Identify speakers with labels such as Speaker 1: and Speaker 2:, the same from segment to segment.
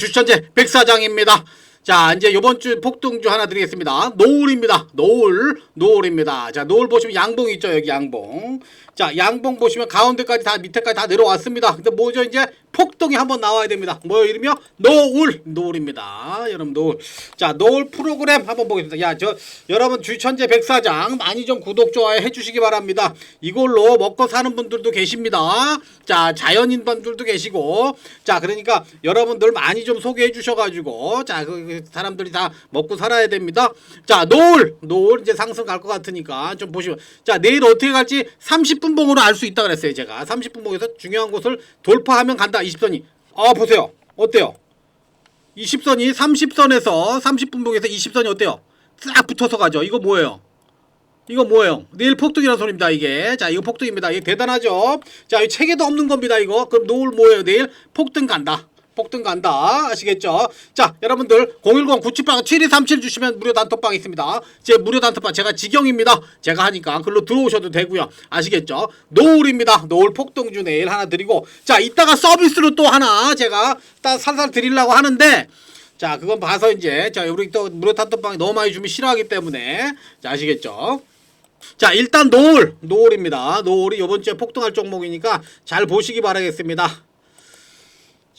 Speaker 1: 주천재 백사장입니다. 자, 이제 요번 주 폭등주 하나 드리겠습니다. 노을입니다. 노을, 노을입니다. 자, 노을 보시면 양봉 있죠, 여기 양봉. 자, 양봉 보시면 가운데까지 다 밑에까지 다 내려왔습니다. 근데 뭐죠, 이제 폭등이 한번 나와야 됩니다. 뭐요, 이름이요? 노을, 노을입니다. 여러분, 노을. 자, 노을 프로그램 한번 보겠습니다. 야, 저, 여러분, 주천재 백사장 많이 좀 구독, 좋아요 해주시기 바랍니다. 이걸로 먹고 사는 분들도 계십니다. 자, 자연인 분들도 계시고. 자, 그러니까 여러분들 많이 좀 소개해 주셔가지고. 자, 그, 그 사람들이 다 먹고 살아야 됩니다. 자, 노을, 노을 이제 상승 갈 것 같으니까 좀 보시면. 자, 내일 어떻게 갈지 30분 봉으로 알 수 있다 그랬어요, 제가. 30분 봉에서 중요한 곳을 돌파하면 간다, 20선이. 아, 보세요. 어때요? 20선이 30선에서 30분 봉에서 20선이 어때요? 싹 붙어서 가죠. 이거 뭐예요? 이거 뭐예요? 내일 폭등이라는 소리입니다, 이게. 자, 이거 폭등입니다. 이게 대단하죠? 자, 이 책에도 없는 겁니다, 이거. 그럼 노을 뭐예요? 내일 폭등 간다. 폭등 간다. 아시겠죠? 자, 여러분들 010-9782-7237 주시면 무료 단톡방 있습니다. 제 무료 단톡방 제가 지경입니다. 제가 하니까 글로 들어오셔도 되고요. 아시겠죠? 노을입니다. 노을 폭등주 내일 하나 드리고 자, 이따가 서비스로 또 하나 제가 딱 살살 드리려고 하는데 자, 그건 봐서 이제 자, 우리 또 무료 단톡방 너무 많이 주면 싫어하기 때문에 자, 아시겠죠? 자 일단 노을 노을입니다 노을이 이번 주에 폭등할 종목이니까 잘 보시기 바라겠습니다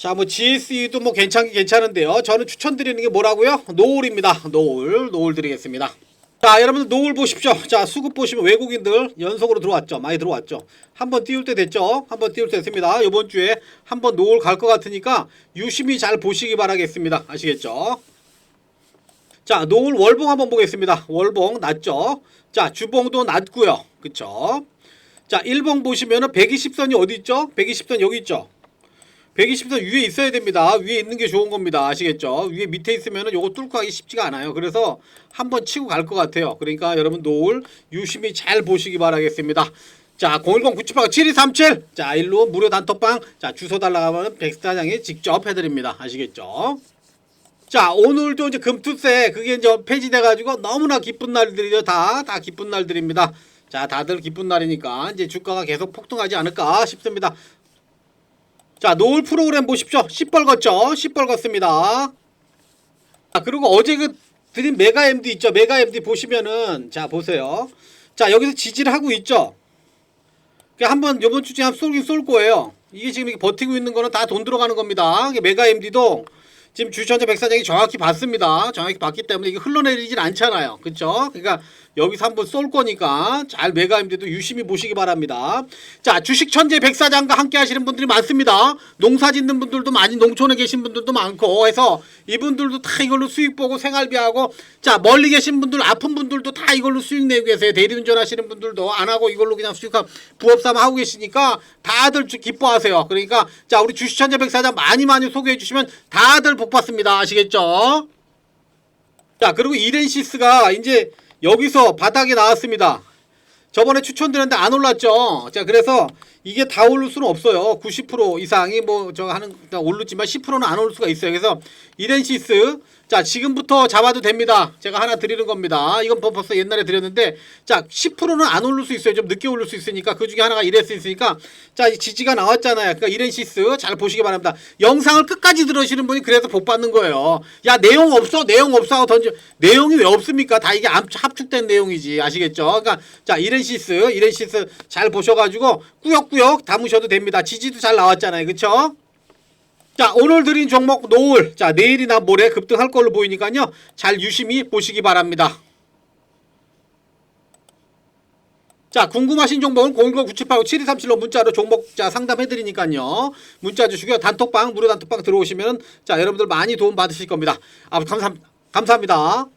Speaker 1: 자 뭐 GSE도 뭐 괜찮긴 괜찮은데요 저는 추천드리는 게 뭐라고요 노을입니다 노을 노을 드리겠습니다 자 여러분들 노을 보십시오 자 수급 보시면 외국인들 연속으로 들어왔죠 많이 들어왔죠 한번 띄울 때 됐죠 한번 띄울 때 됐습니다 이번 주에 한번 노을 갈 것 같으니까 유심히 잘 보시기 바라겠습니다 아시겠죠 자, 노을 월봉 한번 보겠습니다. 월봉 낮죠? 자, 주봉도 낮고요. 그쵸? 자, 1봉 보시면은 120선이 어디 있죠? 120선 여기 있죠? 120선 위에 있어야 됩니다. 위에 있는 게 좋은 겁니다. 아시겠죠? 위에 밑에 있으면은 요거 뚫고 가기 쉽지가 않아요. 그래서 한번 치고 갈 것 같아요. 그러니까 여러분 노을 유심히 잘 보시기 바라겠습니다. 자, 010-9782-7237. 자, 일로 무료 단톡방. 자, 주소 달라고 하면 백스타장이 직접 해드립니다. 아시겠죠? 자 오늘도 이제 금투세 그게 이제 폐지돼 가지고 너무나 기쁜 날들이죠 다 다 기쁜 날들입니다 자 다들 기쁜 날이니까 이제 주가가 계속 폭등하지 않을까 싶습니다 자 노을 프로그램 보십시오. 시뻘겋죠? 시뻘겋습니다. 아 그리고 어제 그 드린 메가 MD 있죠? 메가 MD 보시면은 자 보세요. 자 여기서 지지를 하고 있죠? 한번 요번 주에 한 쏠긴 쏠 거예요. 이게 지금 이렇게 버티고 있는 거는 다 돈 들어가는 겁니다. 메가 MD도 지금 주천재 백사장이 정확히 봤습니다. 정확히 봤기 때문에 이게 흘러내리질 않잖아요. 그렇죠? 그러니까 여기서 한번 쏠 거니까 잘 매가임들도 유심히 보시기 바랍니다. 자, 주식 천재 백사장과 함께 하시는 분들이 많습니다. 농사 짓는 분들도 많이 농촌에 계신 분들도 많고 해서 이분들도 다 이걸로 수익 보고 생활비하고 자, 멀리 계신 분들 아픈 분들도 다 이걸로 수익 내고 계세요. 대리운전 하시는 분들도 안 하고 이걸로 그냥 수익하고 부업 삼아 하고 계시니까 다들 주- 기뻐하세요. 그러니까 자, 우리 주식 천재 백사장 많이 많이 소개해 주시면 다들 복 받습니다. 아시겠죠? 자, 그리고 이렌시스가 이제 여기서 바닥에 나왔습니다. 저번에 추천드렸는데 안 올랐죠. 자, 그래서 이게 다 오를 수는 없어요. 90% 이상이 뭐 저 하는 다 오르지만 10%는 안 오를 수가 있어요. 그래서 이렌시스 자, 지금부터 잡아도 됩니다. 제가 하나 드리는 겁니다. 이건 벌- 벌써 옛날에 드렸는데 자, 10%는 안 오를 수 있어요. 좀 늦게 오를 수 있으니까 그 중에 하나가 이렌시스 있으니까 자, 이 지지가 나왔잖아요. 그러니까 이렌시스 잘 보시기 바랍니다. 영상을 끝까지 들으시는 분이 그래서 복 받는 거예요. 야, 내용 없어. 내용 없어 하고 던져. 내용이 왜 없습니까? 다 이게 압- 합축된 내용이지. 아시겠죠? 그러니까 자, 이렌 시스, 이렌시스 잘 보셔 가지고 꾸역꾸역 담으셔도 됩니다. 지지도 잘 나왔잖아요. 그렇죠? 자 오늘 드린 종목 노을. 자 내일이나 모레 급등할 걸로 보이니까요. 잘 유심히 보시기 바랍니다. 자 궁금하신 종목은 010-9785-7237로 문자로 종목 자 상담해드리니까요. 문자 주시고요. 단톡방 무료 단톡방 들어오시면 자 여러분들 많이 도움 받으실 겁니다. 아 감사, 감사합니다